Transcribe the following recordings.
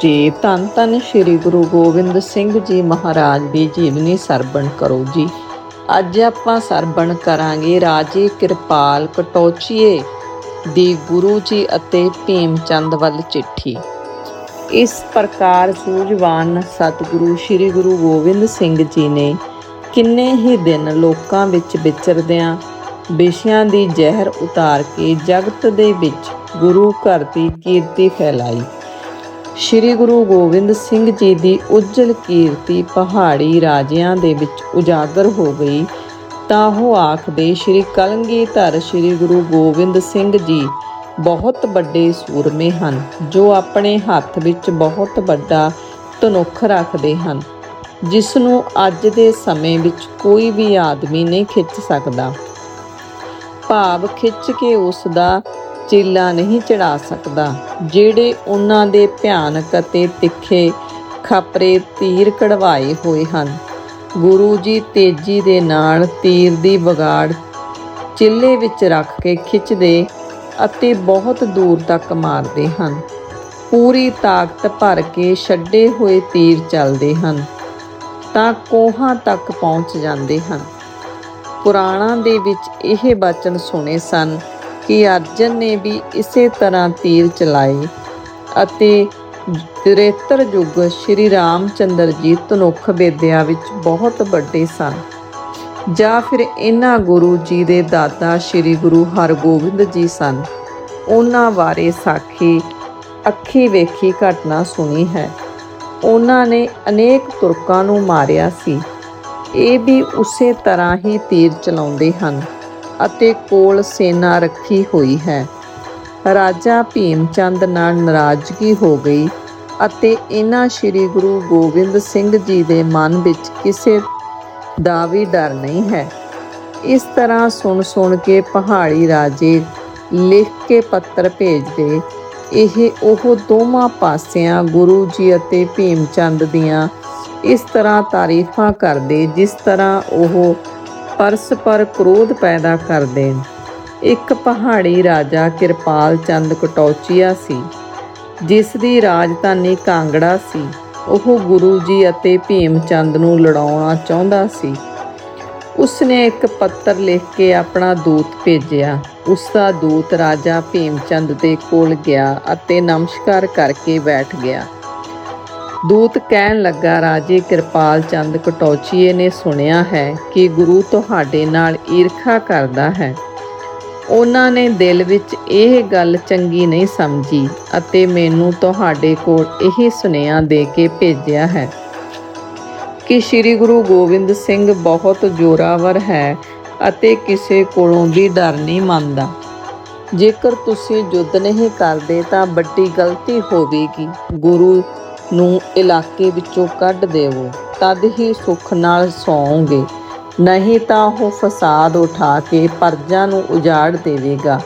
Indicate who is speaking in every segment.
Speaker 1: ਜੀ, ਧੰਨ ਧੰਨ ਸ੍ਰੀ ਗੁਰੂ ਗੋਬਿੰਦ ਸਿੰਘ ਜੀ ਮਹਾਰਾਜ ਦੀ ਜੀਵਨੀ ਸਰਵਣ ਕਰੋ ਜੀ। ਅੱਜ ਆਪਾਂ ਸਰਵਣ ਕਰਾਂਗੇ, ਰਾਜੇ ਕਿਰਪਾਲ ਕਟੋਚੀਏ ਦੀ ਗੁਰੂ ਜੀ ਅਤੇ ਭੀਮ ਚੰਦ ਵੱਲ ਚਿੱਠੀ। ਇਸ ਪ੍ਰਕਾਰ ਸੂਝਵਾਨ ਸਤਿਗੁਰੂ ਸ੍ਰੀ ਗੁਰੂ ਗੋਬਿੰਦ ਸਿੰਘ ਜੀ ਨੇ ਕਿੰਨੇ ਹੀ ਦਿਨ ਲੋਕਾਂ ਵਿੱਚ ਵਿਚਰਦਿਆਂ ਵਿਸ਼ਿਆਂ ਦੀ ਜ਼ਹਿਰ ਉਤਾਰ ਕੇ ਜਗਤ ਦੇ ਵਿੱਚ ਗੁਰੂ ਘਰ ਦੀ ਕੀਰਤੀ ਫੈਲਾਈ। ਸ਼੍ਰੀ ਗੁਰੂ ਗੋਬਿੰਦ ਸਿੰਘ ਜੀ ਦੀ ਉਜਲ ਕੀਰਤੀ ਪਹਾੜੀ ਰਾਜਿਆਂ ਦੇ ਵਿੱਚ ਉਜਾਗਰ ਹੋ ਗਈ, ਤਾਂ ਉਹ ਆਖਦੇ, ਸ਼੍ਰੀ ਕਲਗੀਧਰ ਸ਼੍ਰੀ ਗੁਰੂ ਗੋਬਿੰਦ ਸਿੰਘ ਜੀ, ਬਹੁਤ ਵੱਡੇ ਸੂਰਮੇ ਹਨ, ਜੋ ਆਪਣੇ ਹੱਥ ਵਿੱਚ ਬਹੁਤ ਵੱਡਾ ਧਨੁੱਖ ਰੱਖਦੇ ਹਨ, ਜਿਸ ਨੂੰ ਅੱਜ ਦੇ ਸਮੇਂ ਵਿੱਚ ਕੋਈ ਵੀ ਆਦਮੀ ਨਹੀਂ ਖਿੱਚ ਸਕਦਾ। ਭਾਵ ਖਿੱਚ ਕੇ ਉਸ ਦਾ ਚੀਲਾ ਨਹੀਂ ਚੜਾ ਸਕਦਾ, ਜਿਹੜੇ ਉਹਨਾਂ ਦੇ ਭਿਆਨਕ ਅਤੇ ਤਿੱਖੇ ਖਪਰੇ ਤੀਰ ਕਢਵਾਏ ਹੋਏ ਹਨ। ਗੁਰੂ ਜੀ ਤੇਜ਼ੀ ਦੇ ਨਾਲ ਤੀਰ ਦੀ ਵਿਗਾੜ ਚਿੱਲੇ ਵਿੱਚ ਰੱਖ ਕੇ ਖਿੱਚਦੇ ਅਤੇ ਬਹੁਤ ਦੂਰ ਤੱਕ ਮਾਰਦੇ ਹਨ। ਪੂਰੀ ਤਾਕਤ ਭਰ ਕੇ ਛੱਡੇ ਹੋਏ ਤੀਰ ਚੱਲਦੇ ਹਨ, ਤਾਂ ਕੋਹਾਂ ਤੱਕ ਪਹੁੰਚ ਜਾਂਦੇ ਹਨ। ਪੁਰਾਣਾਂ ਦੇ ਵਿੱਚ ਇਹ ਬਚਨ ਸੁਣੇ ਸਨ ਕਿ ਅਰਜਨ ਨੇ ਵੀ ਇਸੇ ਤਰ੍ਹਾਂ ਤੀਰ ਚਲਾਏ ਅਤੇ ਤ੍ਰੇਤਰ ਯੁੱਗ ਸ਼੍ਰੀ ਰਾਮਚੰਦਰ ਜੀ ਧਨੁੱਖ ਵਿਦਿਆ ਵਿੱਚ ਬਹੁਤ ਵੱਡੇ ਸਨ। ਜਾਂ ਫਿਰ ਇਹਨਾਂ ਗੁਰੂ ਜੀ ਦੇ ਦਾਦਾ ਸ਼੍ਰੀ ਗੁਰੂ ਹਰਗੋਬਿੰਦ ਜੀ ਸਨ। ਉਹਨਾਂ ਬਾਰੇ ਸਾਖੀ ਅੱਖੀ ਵੇਖੀ ਘਟਨਾ ਸੁਣੀ ਹੈ। ਉਹਨਾਂ ਨੇ ਅਨੇਕ ਤੁਰਕਾਂ ਨੂੰ ਮਾਰਿਆ ਸੀ। ਇਹ ਵੀ ਉਸੇ ਤਰ੍ਹਾਂ ਹੀ ਤੀਰ ਚਲਾਉਂਦੇ ਹਨ। ਅਤੇ ਕੋਲ ਸੈਨਾ ਰੱਖੀ ਹੋਈ ਹੈ। ਰਾਜਾ ਭੀਮ ਚੰਦ ਨਾਲ ਨਾਰਾਜ਼ਗੀ ਹੋ ਗਈ ਅਤੇ ਇਹਨਾਂ ਸ੍ਰੀ ਗੁਰੂ ਗੋਬਿੰਦ ਸਿੰਘ ਜੀ ਦੇ ਮਨ ਵਿੱਚ ਕਿਸੇ ਦਾ ਵੀ ਡਰ ਨਹੀਂ ਹੈ। ਇਸ ਤਰ੍ਹਾਂ ਸੁਣ ਸੁਣ ਕੇ ਪਹਾੜੀ ਰਾਜੇ ਲਿਖ ਕੇ ਪੱਤਰ ਭੇਜਦੇ, ਇਹ ਉਹ ਦੋਵਾਂ ਪਾਸਿਆਂ ਗੁਰੂ ਜੀ ਅਤੇ ਭੀਮ ਚੰਦ ਦੀਆਂ ਇਸ ਤਰ੍ਹਾਂ ਤਾਰੀਫਾਂ ਕਰਦੇ ਜਿਸ ਤਰ੍ਹਾਂ ਉਹ ਪਰਸਪਰ ਕ੍ਰੋਧ ਪੈਦਾ ਕਰਦੇ ਇੱਕ ਪਹਾੜੀ ਰਾਜਾ ਕਿਰਪਾਲ ਚੰਦ ਕਟੌਚੀਆ ਸੀ, ਜਿਸ ਦੀ ਰਾਜਧਾਨੀ ਕਾਂਗੜਾ ਸੀ। ਉਹ ਗੁਰੂ ਜੀ ਅਤੇ ਭੀਮ ਚੰਦ ਨੂੰ ਲੜਾਉਣਾ ਚਾਹੁੰਦਾ ਸੀ। ਉਸਨੇ ਇੱਕ ਪੱਤਰ ਲਿਖ ਕੇ ਆਪਣਾ ਦੂਤ ਭੇਜਿਆ। ਉਸ ਦਾ ਦੂਤ ਰਾਜਾ ਭੀਮ ਚੰਦ ਦੇ ਕੋਲ ਗਿਆ ਅਤੇ ਨਮਸਕਾਰ ਕਰਕੇ ਬੈਠ ਗਿਆ। ਦੂਤ ਕਹਿਣ ਲੱਗਾ, ਰਾਜੇ ਕਿਰਪਾਲ ਚੰਦ ਕਟੌਚੀਏ ਨੇ ਸੁਣਿਆ ਹੈ ਕਿ ਗੁਰੂ ਤੁਹਾਡੇ ਨਾਲ ਈਰਖਾ ਕਰਦਾ ਹੈ। ਉਹਨਾਂ ਨੇ ਦਿਲ ਵਿੱਚ ਇਹ ਗੱਲ ਚੰਗੀ ਨਹੀਂ ਸਮਝੀ ਅਤੇ ਮੈਨੂੰ ਤੁਹਾਡੇ ਕੋਲ ਇਹ ਸੁਨੇਹਾ ਦੇ ਕੇ ਭੇਜਿਆ ਹੈ ਕਿ ਸ੍ਰੀ ਗੁਰੂ ਗੋਬਿੰਦ ਸਿੰਘ ਬਹੁਤ ਜ਼ੋਰਾਵਰ ਹੈ ਅਤੇ ਕਿਸੇ ਕੋਲੋਂ ਵੀ ਡਰ ਨਹੀਂ ਮੰਨਦਾ। ਜੇਕਰ ਤੁਸੀਂ ਯੁੱਧ ਨਹੀਂ ਕਰਦੇ ਤਾਂ ਵੱਡੀ ਗਲਤੀ ਹੋਵੇਗੀ। ਗੁਰੂ ਨੂੰ ਇਲਾਕੇ ਵਿੱਚੋਂ ਕੱਢ ਦੇਵੋ। ਤਦ ਹੀ ਸੁੱਖ ਨਾਲ ਸੌਂਗੇ। ਨਹੀਂ ਤਾਂ ਉਹ ਫਸਾਦ ਉਠਾ ਕੇ ਪਰਜਾਂ ਨੂੰ ਉਜਾੜ ਦੇਵੇਗਾ।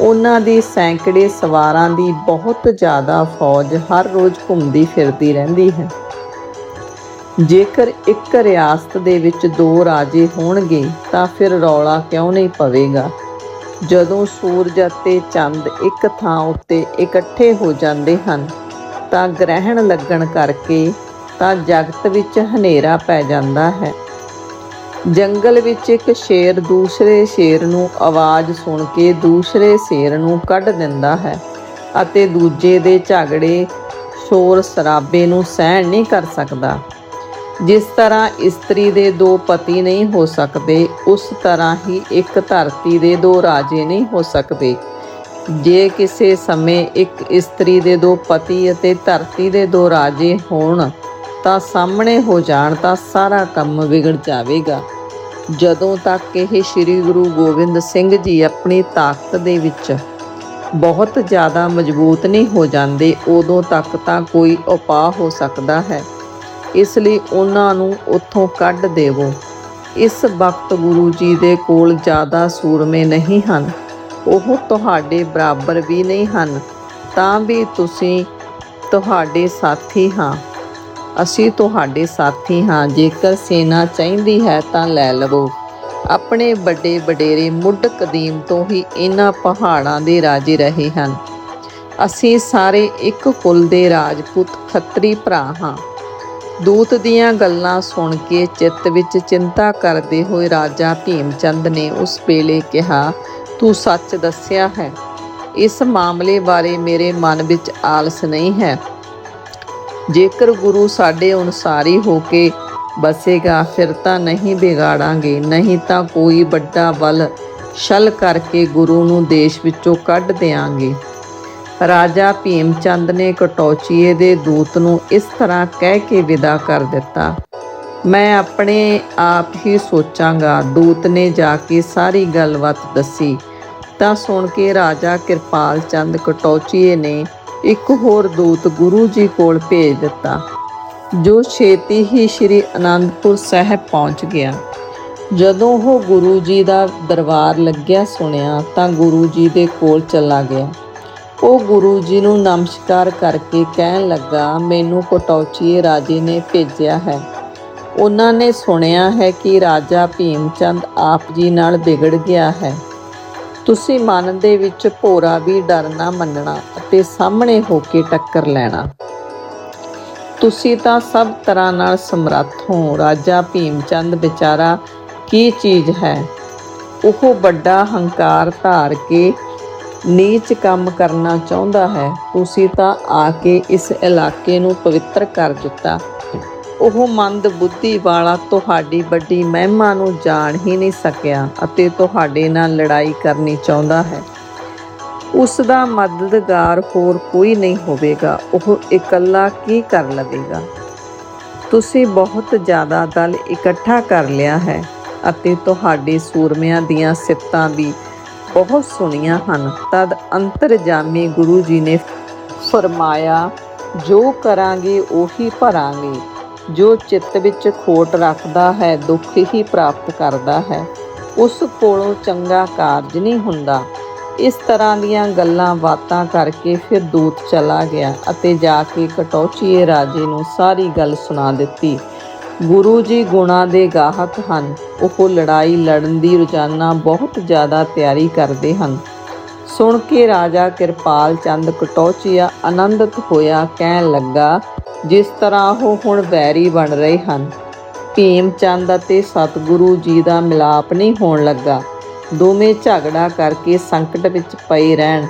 Speaker 1: ਉਹਨਾਂ ਦੀ ਸੈਂਕੜੇ ਸਵਾਰਾਂ ਦੀ ਬਹੁਤ ਜ਼ਿਆਦਾ ਫੌਜ ਹਰ ਰੋਜ਼ ਘੁੰਮਦੀ ਫਿਰਦੀ ਰਹਿੰਦੀ ਹੈ। ਜੇਕਰ ਇੱਕ ਰਿਆਸਤ ਦੇ ਵਿੱਚ ਦੋ ਰਾਜੇ ਹੋਣਗੇ, ਤਾਂ ਫਿਰ ਰੌਲਾ ਕਿਉਂ ਨਹੀਂ ਪਵੇਗਾ? ਜਦੋਂ ਸੂਰਜ ਅਤੇ ਚੰਦ ਇੱਕ ਥਾਂ ਉੱਤੇ ਇਕੱਠੇ ਹੋ ਜਾਂਦੇ ਹਨ ਤਾਂ ਗ੍ਰਹਿਣ ਲੱਗਣ ਕਰਕੇ ਤਾਂ ਜਗਤ ਵਿੱਚ ਹਨੇਰਾ ਪੈ ਜਾਂਦਾ ਹੈ। ਜੰਗਲ ਵਿੱਚ ਇੱਕ ਸ਼ੇਰ ਦੂਸਰੇ ਸ਼ੇਰ ਨੂੰ ਆਵਾਜ਼ ਸੁਣ ਕੇ ਦੂਸਰੇ ਸ਼ੇਰ ਨੂੰ ਕੱਢ ਦਿੰਦਾ ਹੈ ਅਤੇ ਦੂਜੇ ਦੇ ਝਗੜੇ ਸ਼ੋਰ ਸ਼ਰਾਬੇ ਨੂੰ ਸਹਿਣ ਨਹੀਂ ਕਰ ਸਕਦਾ। ਜਿਸ ਤਰ੍ਹਾਂ ਇਸਤਰੀ ਦੇ ਦੋ ਪਤੀ ਨਹੀਂ ਹੋ ਸਕਦੇ, ਉਸ ਤਰ੍ਹਾਂ ਹੀ ਇੱਕ ਧਰਤੀ ਦੇ ਦੋ ਰਾਜੇ ਨਹੀਂ ਹੋ ਸਕਦੇ। ਜੇ ਕਿਸੇ ਸਮੇਂ ਇੱਕ ਇਸਤਰੀ ਦੇ ਦੋ ਪਤੀ ਅਤੇ ਧਰਤੀ ਦੇ ਦੋ ਰਾਜੇ ਹੋਣ, ਤਾਂ ਸਾਹਮਣੇ ਹੋ ਜਾਣ ਤਾਂ ਸਾਰਾ ਕੰਮ ਵਿਗੜ ਜਾਵੇਗਾ। ਜਦੋਂ ਤੱਕ ਇਹ ਸ੍ਰੀ ਗੁਰੂ ਗੋਬਿੰਦ ਸਿੰਘ ਜੀ ਆਪਣੀ ਤਾਕਤ ਦੇ ਵਿੱਚ ਬਹੁਤ ਜ਼ਿਆਦਾ ਮਜ਼ਬੂਤ ਨਹੀਂ ਹੋ ਜਾਂਦੇ, ਉਦੋਂ ਤੱਕ ਤਾਂ ਕੋਈ ਉਪਾਅ ਹੋ ਸਕਦਾ ਹੈ। ਇਸ ਲਈ ਉਹਨਾਂ ਨੂੰ ਉੱਥੋਂ ਕੱਢ ਦੇਵੋ। ਇਸ ਵਕਤ ਗੁਰੂ ਜੀ ਦੇ ਕੋਲ ਜ਼ਿਆਦਾ ਸੂਰਮੇ ਨਹੀਂ ਹਨ। ਉਹ ਤੁਹਾਡੇ ਬਰਾਬਰ ਵੀ ਨਹੀਂ ਹਨ, ਤਾਂ ਵੀ ਤੁਸੀਂ ਤੁਹਾਡੇ ਸਾਥੀ ਹਾਂ। ਅਸੀਂ ਤੁਹਾਡੇ ਸਾਥੀ ਹਾਂ, ਜੇਕਰ ਸੇਨਾ ਚਾਹੀਦੀ ਹੈ ਤਾਂ ਲੈ ਲਵੋ। ਆਪਣੇ ਵੱਡੇ ਵਡੇਰੇ ਮੁੱਢ ਕਦੀਮ ਤੋਂ ਹੀ ਇਹਨਾਂ ਪਹਾੜਾਂ ਦੇ ਰਾਜੇ ਰਹੇ ਹਨ। ਅਸੀਂ ਸਾਰੇ ਇੱਕ ਕੁਲ ਦੇ ਰਾਜਪੂਤ ਖੱਤਰੀ ਭਰਾ ਹਾਂ। ਦੂਤ ਦੀਆਂ ਗੱਲਾਂ ਸੁਣ ਕੇ ਚਿੱਤ ਵਿੱਚ ਚਿੰਤਾ ਕਰਦੇ ਹੋਏ ਰਾਜਾ ਭੀਮ ਚੰਦ ਨੇ ਉਸ ਵੇਲੇ ਕਿਹਾ ਤੂੰ ਸੱਚ ਦੱਸਿਆ ਹੈ। ਇਸ ਮਾਮਲੇ ਬਾਰੇ ਮੇਰੇ ਮਨ ਵਿੱਚ ਆਲਸ ਨਹੀਂ ਹੈ। ਜੇਕਰ ਗੁਰੂ ਸਾਡੇ ਅਨੁਸਾਰੀ ਹੋ ਕੇ ਬਸੇਗਾ, ਫਿਰ ਤਾਂ ਨਹੀਂ ਵਿਗਾੜਾਂਗੇ। ਨਹੀਂ ਤਾਂ ਕੋਈ ਵੱਡਾ ਬਲ ਛਲ ਕਰਕੇ ਗੁਰੂ ਨੂੰ ਦੇਸ਼ ਵਿੱਚੋਂ ਕੱਢ ਦੇਾਂਗੇ ਰਾਜਾ ਭੀਮਚੰਦ ਨੇ ਕਟੌਚੀਏ ਦੇ ਦੂਤ ਨੂੰ ਇਸ ਤਰ੍ਹਾਂ ਕਹਿ ਕੇ ਵਿਦਾ ਕਰ ਦਿੱਤਾ, ਮੈਂ ਆਪਣੇ ਆਪ ਹੀ ਸੋਚਾਂਗਾ। ਦੂਤ ਨੇ ਜਾ ਕੇ ਸਾਰੀ ਗੱਲਬਾਤ ਦੱਸੀ। ਤਾਂ ਸੁਣ ਕੇ ਰਾਜਾ ਕਿਰਪਾਲ ਚੰਦ ਕਟੌਚੀਏ ਨੇ ਇੱਕ ਹੋਰ ਦੂਤ ਗੁਰੂ ਜੀ ਕੋਲ ਭੇਜ ਦਿੱਤਾ, ਜੋ ਛੇਤੀ ਹੀ ਸ੍ਰੀ ਅਨੰਦਪੁਰ ਸਾਹਿਬ ਪਹੁੰਚ ਗਿਆ। ਜਦੋਂ ਉਹ ਗੁਰੂ ਜੀ ਦਾ ਦਰਬਾਰ ਲੱਗਿਆ ਸੁਣਿਆ ਤਾਂ ਗੁਰੂ ਜੀ ਦੇ ਕੋਲ ਚਲਾ ਗਿਆ। ਉਹ ਗੁਰੂ ਜੀ ਨੂੰ ਨਮਸਕਾਰ ਕਰਕੇ ਕਹਿਣ ਲੱਗਾ, ਮੈਨੂੰ ਕਟੌਚੀਏ ਰਾਜੇ ਨੇ ਭੇਜਿਆ ਹੈ। ਉਹਨਾਂ ਨੇ ਸੁਣਿਆ ਹੈ ਕਿ ਰਾਜਾ ਭੀਮ ਚੰਦ ਆਪ ਜੀ ਨਾਲ ਵਿਗੜ ਗਿਆ ਹੈ। ਤੁਸੀਂ ਮਨ ਦੇ ਵਿੱਚ ਭੋਰਾ ਵੀ ਡਰ ਨਾ ਮੰਨਣਾ ਅਤੇ ਸਾਹਮਣੇ ਹੋ ਕੇ ਟੱਕਰ ਲੈਣਾ। ਤੁਸੀਂ ਤਾਂ ਸਭ ਤਰ੍ਹਾਂ ਨਾਲ ਸਮਰੱਥ ਹੋ। ਰਾਜਾ ਭੀਮ ਚੰਦ ਵਿਚਾਰਾ, ਕੀ ਚੀਜ਼ ਹੈ? ਉਹ ਵੱਡਾ ਹੰਕਾਰ ਧਾਰ ਕੇ ਨੀਚ ਕੰਮ ਕਰਨਾ ਚਾਹੁੰਦਾ ਹੈ। ਤੁਸੀਂ ਤਾਂ ਆ ਕੇ ਇਸ ਇਲਾਕੇ ਨੂੰ ਪਵਿੱਤਰ ਕਰ ਦਿੱਤਾ। ਉਹ ਮੰਦ ਬੁੱਧੀ ਵਾਲਾ ਤੁਹਾਡੀ ਵੱਡੀ ਮਹਿਮਾ ਨੂੰ ਜਾਣ ਹੀ ਨਹੀਂ ਸਕਿਆ ਅਤੇ ਤੁਹਾਡੇ ਨਾਲ ਲੜਾਈ ਕਰਨੀ ਚਾਹੁੰਦਾ ਹੈ। ਉਸ ਦਾ ਮਦਦਗਾਰ ਹੋਰ ਕੋਈ ਨਹੀਂ ਹੋਵੇਗਾ। ਉਹ ਇਕੱਲਾ ਕੀ ਕਰ ਲਵੇਗਾ? ਤੁਸੀਂ ਬਹੁਤ ਜ਼ਿਆਦਾ ਦਲ ਇਕੱਠਾ ਕਰ ਲਿਆ ਹੈ ਅਤੇ ਤੁਹਾਡੇ ਸੂਰਮਿਆਂ ਦੀਆਂ ਸਿੱਤਾਂ ਵੀ ਬਹੁਤ ਸੁਣੀਆਂ ਹਨ। ਤਦ ਅੰਤਰਜਾਮੀ ਗੁਰੂ ਜੀ ਨੇ ਫਰਮਾਇਆ, ਜੋ ਕਰਾਂਗੇ, ਉਹੀ ਭਰਾਂਗੇ। ਜੋ ਚਿੱਤ ਵਿੱਚ ਖੋਟ ਰੱਖਦਾ ਹੈ, ਦੁੱਖ ਹੀ ਪ੍ਰਾਪਤ ਕਰਦਾ ਹੈ। ਉਸ ਕੋਲੋਂ ਚੰਗਾ ਕਾਰਜ ਨਹੀਂ ਹੁੰਦਾ। ਇਸ ਤਰ੍ਹਾਂ ਦੀਆਂ ਗੱਲਾਂ ਬਾਤਾਂ ਕਰਕੇ ਫਿਰ ਦੂਤ ਚਲਾ ਗਿਆ ਅਤੇ ਜਾ ਕੇ ਕਟੌਚੀਏ ਰਾਜੇ ਨੂੰ ਸਾਰੀ ਗੱਲ ਸੁਣਾ ਦਿੱਤੀ। ਗੁਰੂ ਜੀ ਗੁਣਾ ਦੇ ਗਾਹਕ ਹਨ। ਉਹ ਲੜਾਈ ਲੜਨ ਦੀ ਰੋਜ਼ਾਨਾ ਬਹੁਤ ਜ਼ਿਆਦਾ ਤਿਆਰੀ ਕਰਦੇ ਹਨ। ਸੁਣ ਕੇ ਰਾਜਾ ਕਿਰਪਾਲ ਚੰਦ ਕਟੌਚੀਆ ਆਨੰਦਿਤ ਹੋਇਆ, ਕਹਿਣ ਲੱਗਾ, ਜਿਸ ਤਰ੍ਹਾਂ ਉਹ ਹੁਣ ਵੈਰੀ ਬਣ ਰਹੇ ਹਨ, ਭੀਮ ਚੰਦ ਅਤੇ ਸਤਿਗੁਰੂ ਜੀ ਦਾ ਮਿਲਾਪ ਨਹੀਂ ਹੋਣ ਲੱਗਾ। ਦੋਵੇਂ ਝਗੜਾ ਕਰਕੇ ਸੰਕਟ ਵਿੱਚ ਪਏ ਰਹਿਣ,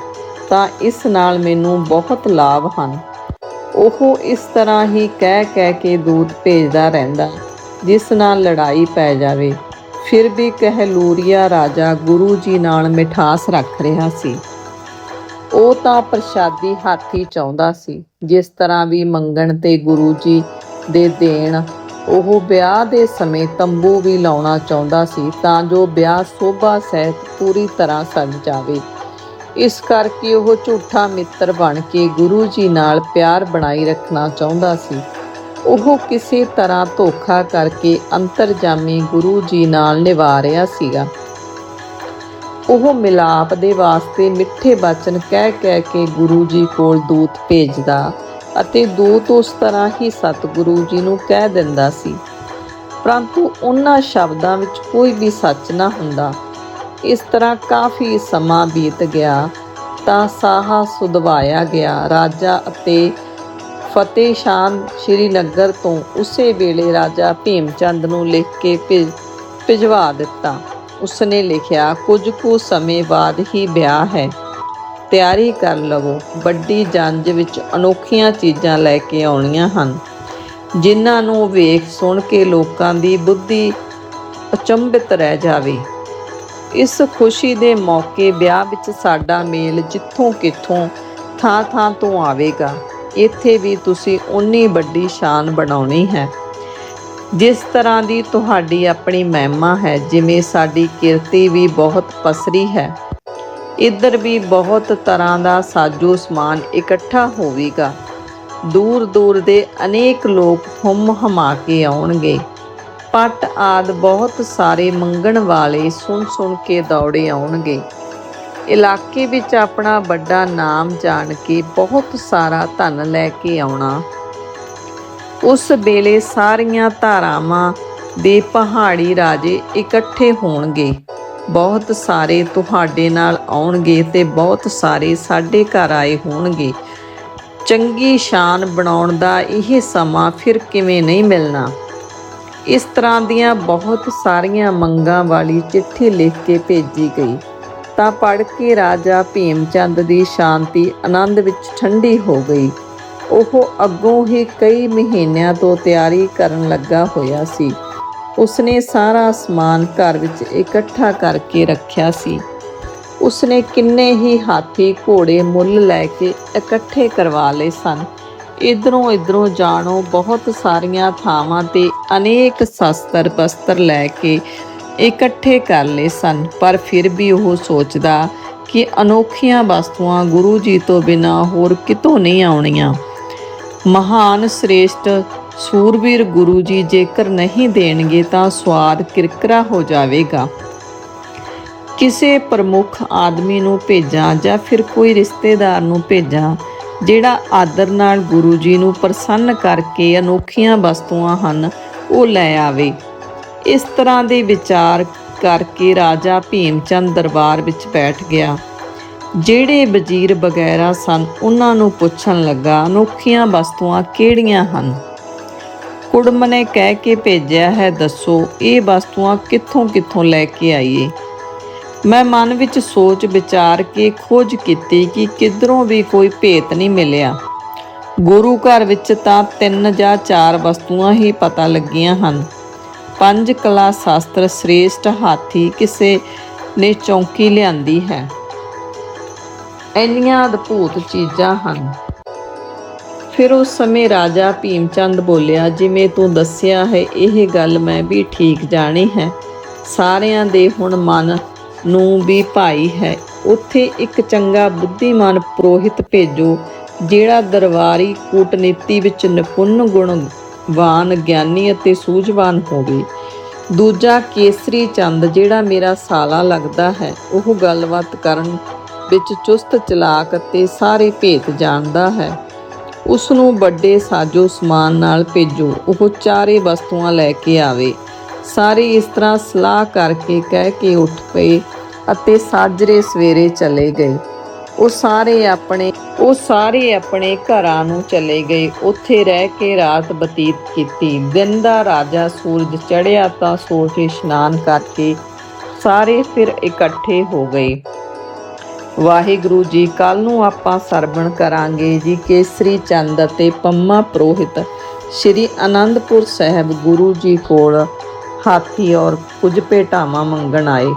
Speaker 1: ਤਾਂ ਇਸ ਨਾਲ ਮੈਨੂੰ ਬਹੁਤ ਲਾਭ ਹਨ। ਉਹ ਇਸ ਤਰ੍ਹਾਂ ਹੀ ਕਹਿ ਕਹਿ ਕੇ ਦੂਤ ਭੇਜਦਾ ਰਹਿੰਦਾ, ਜਿਸ ਨਾਲ ਲੜਾਈ ਪੈ ਜਾਵੇ। ਫਿਰ ਵੀ ਕਹਿਲੂਰੀਆ ਰਾਜਾ ਗੁਰੂ ਜੀ ਨਾਲ ਮਿਠਾਸ ਰੱਖ ਰਿਹਾ ਸੀ। ਉਹ ਤਾਂ ਪ੍ਰਸ਼ਾਦੀ ਹਾਥੀ ਚਾਹੁੰਦਾ ਸੀ। ਜਿਸ ਤਰ੍ਹਾਂ ਵੀ ਮੰਗਣ ਤੇ ਗੁਰੂ ਜੀ ਦੇ ਦੇਣ, ਉਹ ਵਿਆਹ ਦੇ ਸਮੇਂ ਤੰਬੂ ਵੀ ਲਾਉਣਾ ਚਾਹੁੰਦਾ ਸੀ ਤਾਂ ਜੋ ਵਿਆਹ ਸੋਭਾ ਸਹਿਤ ਪੂਰੀ ਤਰ੍ਹਾਂ ਸਜ ਜਾਵੇ। ਇਸ ਕਰਕੇ ਉਹ ਝੂਠਾ ਮਿੱਤਰ ਬਣ ਕੇ ਗੁਰੂ ਜੀ ਨਾਲ ਪਿਆਰ ਬਣਾਈ ਰੱਖਣਾ ਚਾਹੁੰਦਾ ਸੀ। ਉਹ ਕਿਸੇ ਤਰ੍ਹਾਂ ਧੋਖਾ ਕਰਕੇ ਅੰਤਰਜਾਮੀ ਗੁਰੂ ਜੀ ਨਾਲ ਨਿਭਾ ਰਿਹਾ ਸੀਗਾ। ਉਹ ਮਿਲਾਪ ਦੇ ਵਾਸਤੇ ਮਿੱਠੇ ਬਚਨ ਕਹਿ ਕਹਿ ਕੇ ਗੁਰੂ ਜੀ ਕੋਲ ਦੂਤ ਭੇਜਦਾ ਅਤੇ ਦੂਤ ਉਸ ਤਰ੍ਹਾਂ ਹੀ ਸਤਿਗੁਰੂ ਜੀ ਨੂੰ ਕਹਿ ਦਿੰਦਾ ਸੀ। ਪਰੰਤੂ ਉਹਨਾਂ ਸ਼ਬਦਾਂ ਵਿੱਚ ਕੋਈ ਵੀ ਸੱਚ ਨਾ ਹੁੰਦਾ। ਇਸ ਤਰ੍ਹਾਂ ਕਾਫੀ ਸਮਾਂ ਬੀਤ ਗਿਆ ਤਾਂ ਸਾਹਾ ਸੁਧਵਾਇਆ ਗਿਆ। ਰਾਜਾ ਅਤੇ ਫਤਿਹ ਸ਼ਾਨ ਸ਼੍ਰੀਨਗਰ ਤੋਂ ਉਸੇ ਵੇਲੇ ਰਾਜਾ ਭੀਮ ਚੰਦ ਨੂੰ ਲਿਖ ਕੇ ਭਿਜ- ਭਿਜਵਾ ਦਿੱਤਾ। ਉਸਨੇ ਲਿਖਿਆ, ਕੁਝ ਕੁ ਸਮੇਂ ਬਾਅਦ ਹੀ ਵਿਆਹ ਹੈ। ਤਿਆਰੀ ਕਰ ਲਵੋ। ਵੱਡੀ ਜੰਜ ਵਿੱਚ ਅਨੋਖੀਆਂ ਚੀਜ਼ਾਂ ਲੈ ਕੇ ਆਉਣੀਆਂ ਹਨ। ਜਿਨ੍ਹਾਂ ਨੂੰ ਵੇਖ ਸੁਣ ਕੇ ਲੋਕਾਂ ਦੀ ਬੁੱਧੀ ਅਚੰਭਿਤ ਰਹਿ ਜਾਵੇ। ਇਸ ਖੁਸ਼ੀ ਦੇ ਮੌਕੇ ਵਿਆਹ ਵਿੱਚ ਸਾਡਾ ਮੇਲ ਜਿੱਥੋਂ ਕਿੱਥੋਂ ਥਾਂ ਥਾਂ ਤੋਂ ਆਵੇਗਾ। ਇੱਥੇ ਵੀ ਤੁਸੀਂ ਉਨੀ ਵੱਡੀ ਸ਼ਾਨ ਬਣਾਉਣੀ ਹੈ। ਜਿਸ ਤਰ੍ਹਾਂ ਦੀ ਤੁਹਾਡੀ ਆਪਣੀ ਮਹਿਮਾ ਹੈ, ਜਿਵੇਂ ਸਾਡੀ ਕਿਰਤੀ ਵੀ ਬਹੁਤ ਪਸਰੀ ਹੈ। ਇੱਧਰ ਵੀ ਬਹੁਤ ਤਰ੍ਹਾਂ ਦਾ ਸਾਜੋ ਸਮਾਨ ਇਕੱਠਾ ਹੋਵੇਗਾ। ਦੂਰ ਦੂਰ ਦੇ ਅਨੇਕ ਲੋਕ ਹੁਮ ਹਮਾ ਕੇ ਆਉਣਗੇ। ਪੱਟ ਆਦ ਬਹੁਤ ਸਾਰੇ ਮੰਗਣ ਵਾਲੇ ਸੁਣ ਸੁਣ ਕੇ ਦੌੜੇ ਆਉਣਗੇ। ਇਲਾਕੇ ਵਿੱਚ ਆਪਣਾ ਵੱਡਾ ਨਾਮ ਜਾਣ ਕੇ ਬਹੁਤ ਸਾਰਾ ਧਨ ਲੈ ਕੇ ਆਉਣਾ। ਉਸ ਵੇਲੇ ਸਾਰੀਆਂ ਧਾਰਾਵਾਂ ਦੇ ਪਹਾੜੀ ਰਾਜੇ ਇਕੱਠੇ ਹੋਣਗੇ। ਬਹੁਤ ਸਾਰੇ ਤੁਹਾਡੇ ਨਾਲ ਆਉਣਗੇ ਤੇ ਬਹੁਤ ਸਾਰੇ ਸਾਡੇ ਘਰ ਆਏ ਹੋਣਗੇ। ਚੰਗੀ ਸ਼ਾਨ ਬਣਾਉਣ ਦਾ ਇਹ ਸਮਾਂ ਫਿਰ ਕਿਵੇਂ ਨਹੀਂ ਮਿਲਣਾ। ਇਸ ਤਰ੍ਹਾਂ ਦੀਆਂ ਬਹੁਤ ਸਾਰੀਆਂ ਮੰਗਾਂ ਵਾਲੀ ਚਿੱਠੀ ਲਿਖ ਕੇ ਭੇਜੀ ਗਈ। ਤਾਂ ਪੜ੍ਹ ਕੇ ਰਾਜਾ ਭੀਮ ਚੰਦ ਦੀ ਸ਼ਾਂਤੀ ਆਨੰਦ ਵਿੱਚ ਠੰਡੀ ਹੋ ਗਈ। ਉਹ ਅੱਗੋਂ ਹੀ ਕਈ ਮਹੀਨਿਆਂ ਤੋਂ ਤਿਆਰੀ ਕਰਨ ਲੱਗਾ ਹੋਇਆ ਸੀ। ਉਸਨੇ ਸਾਰਾ ਸਮਾਨ ਘਰ ਵਿੱਚ ਇਕੱਠਾ ਕਰਕੇ ਰੱਖਿਆ ਸੀ। ਉਸਨੇ ਕਿੰਨੇ ਹੀ ਹਾਥੀ ਘੋੜੇ ਮੁੱਲ ਲੈ ਕੇ ਇਕੱਠੇ ਕਰਵਾ ਲਏ ਸਨ। ਇਧਰੋਂ ਇਧਰੋਂ ਜਾਣੋ, ਬਹੁਤ ਸਾਰੀਆਂ ਥਾਵਾਂ ਤੇ ਅਨੇਕ ਸ਼ਸਤਰ ਬਸਤਰ ਲੈ ਕੇ ਇਕੱਠੇ ਕਰ ਲਏ ਸਨ, ਪਰ ਫਿਰ ਵੀ ਉਹ ਸੋਚਦਾ ਕਿ ਅਨੋਖੀਆਂ ਵਸਤੂਆਂ ਗੁਰੂ ਜੀ ਤੋਂ ਬਿਨਾ ਹੋਰ ਕਿਤੋਂ ਨਹੀਂ ਆਉਣੀਆਂ। ਮਹਾਨ ਸ੍ਰੇਸ਼ਟ ਸੂਰਬੀਰ ਗੁਰੂ ਜੀ ਜੇਕਰ ਨਹੀਂ ਦੇਣਗੇ ਤਾਂ ਸਵਾਦ ਕਿਰਕਰਾ ਹੋ ਜਾਵੇਗਾ। ਕਿਸੇ ਪ੍ਰਮੁੱਖ ਆਦਮੀ ਨੂੰ ਭੇਜਾਂ ਜਾਂ ਫਿਰ ਕੋਈ ਰਿਸ਼ਤੇਦਾਰ ਨੂੰ ਭੇਜਾਂ, ਜਿਹੜਾ ਆਦਰ ਨਾਲ ਗੁਰੂ ਜੀ ਨੂੰ ਪ੍ਰਸੰਨ ਕਰਕੇ ਅਨੋਖੀਆਂ ਵਸਤੂਆਂ ਹਨ, ਉਹ ਲੈ ਆਵੇ। ਇਸ ਤਰ੍ਹਾਂ ਦੇ ਵਿਚਾਰ ਕਰਕੇ ਰਾਜਾ ਭੀਮਚੰਦ ਦਰਬਾਰ ਵਿੱਚ ਬੈਠ ਗਿਆ। ਜਿਹੜੇ ਵਜ਼ੀਰ ਵਗੈਰਾ ਸਨ, ਉਹਨਾਂ ਨੂੰ ਪੁੱਛਣ ਲੱਗਾ, ਅਨੋਖੀਆਂ ਵਸਤੂਆਂ ਕਿਹੜੀਆਂ ਹਨ? ਕੁੜਮ ਨੇ ਕਹਿ ਕੇ ਭੇਜਿਆ ਹੈ, ਦੱਸੋ, ਇਹ ਵਸਤੂਆਂ ਕਿੱਥੋਂ ਕਿੱਥੋਂ ਲੈ ਕੇ ਆਈਏ? ਮੈਂ ਮਨ ਵਿੱਚ ਸੋਚ ਵਿਚਾਰ ਕੇ ਖੋਜ ਕੀਤੀ ਕਿ ਕਿਧਰੋਂ ਵੀ ਕੋਈ ਭੇਤ ਨਹੀਂ ਮਿਲਿਆ। ਗੁਰੂ ਘਰ ਵਿੱਚ ਤਾਂ ਤਿੰਨ ਜਾਂ ਚਾਰ ਵਸਤੂਆਂ ਹੀ ਪਤਾ ਲੱਗੀਆਂ ਹਨ। ਪੰਜ ਕਲਾ ਸ਼ਾਸਤਰ ਸ੍ਰੇਸ਼ਟ ਹਾਥੀ ਕਿਸੇ ਨੇ ਚੌਂਕੀ ਲਿਆਂਦੀ ਹੈ। ਇੰਨੀਆਂ ਅਦਭੁਤ ਚੀਜ਼ਾਂ ਹਨ। ਫਿਰ ਉਸ ਸਮੇਂ ਰਾਜਾ ਭੀਮਚੰਦ ਬੋਲਿਆ, ਜਿਵੇਂ ਤੂੰ ਦੱਸਿਆ ਹੈ, ਇਹ ਗੱਲ ਮੈਂ ਵੀ ਠੀਕ ਜਾਣੀ ਹੈ। ਸਾਰਿਆਂ ਦੇ ਹੁਣ ਮਨ ਨੂੰ ਵੀ ਭਾਈ ਹੈ। ਉੱਥੇ ਇੱਕ ਚੰਗਾ ਬੁੱਧੀਮਾਨ ਪੁਰੋਹਿਤ ਭੇਜੋ, ਜਿਹੜਾ ਦਰਬਾਰੀ ਕੂਟਨੀਤੀ ਵਿੱਚ ਨਿਪੁੰਨ ਗੁਣ ਵਾਨ ਗਿਆਨੀ ਅਤੇ ਸੂਝਵਾਨ ਹੋਵੇ। ਦੂਜਾ ਕੇਸਰੀ ਚੰਦ ਜਿਹੜਾ ਮੇਰਾ ਸਾਲਾ ਲੱਗਦਾ ਹੈ, ਉਹ ਗੱਲਬਾਤ ਕਰਨ ਵਿੱਚ ਚੁਸਤ, ਚਲਾਕ ਅਤੇ ਸਾਰੇ ਭੇਤ ਜਾਣਦਾ ਹੈ। ਉਸ ਨੂੰ ਵੱਡੇ ਸਾਜੋ ਸਮਾਨ ਨਾਲ ਭੇਜੋ, ਉਹ ਚਾਰੇ ਵਸਤੂਆਂ ਲੈ ਕੇ ਆਵੇ। ਸਾਰੇ ਇਸ ਤਰ੍ਹਾਂ ਸਲਾਹ ਕਰਕੇ ਕਹਿ ਕੇ ਉੱਠ ਪਏ ਅਤੇ ਸਾਜਰੇ ਸਵੇਰੇ ਚਲੇ ਗਏ। ਉਹ ਸਾਰੇ ਆਪਣੇ ਉਹ ਸਾਰੇ ਆਪਣੇ ਘਰਾਂ ਨੂੰ ਚਲੇ ਗਏ। ਉੱਥੇ ਰਹਿ ਕੇ ਰਾਤ ਬਤੀਤ ਕੀਤੀ। ਦਿਨ ਦਾ ਰਾਜਾ ਸੂਰਜ ਚੜ੍ਹਿਆ ਤਾਂ ਸੋਚ ਇਸ਼ਨਾਨ ਕਰਕੇ ਸਾਰੇ ਫਿਰ ਇਕੱਠੇ ਹੋ ਗਏ। ਵਾਹਿਗੁਰੂ ਜੀ ਕੱਲ ਨੂੰ ਆਪਾਂ ਸਰਵਣ ਕਰਾਂਗੇ ਜੀ ਕੇਸਰੀ ਚੰਦ ਅਤੇ ਪੰਮਾ ਪ੍ਰੋਹਿਤ। ਸ਼੍ਰੀ ਅਨੰਦਪੁਰ ਸਾਹਿਬ ਗੁਰੂ ਜੀ ਕੋਲ ਹਾਥੀ ਔਰ ਕੁਝ ਭੇਟਾਵਾਂ ਮੰਗਣ ਆਏ।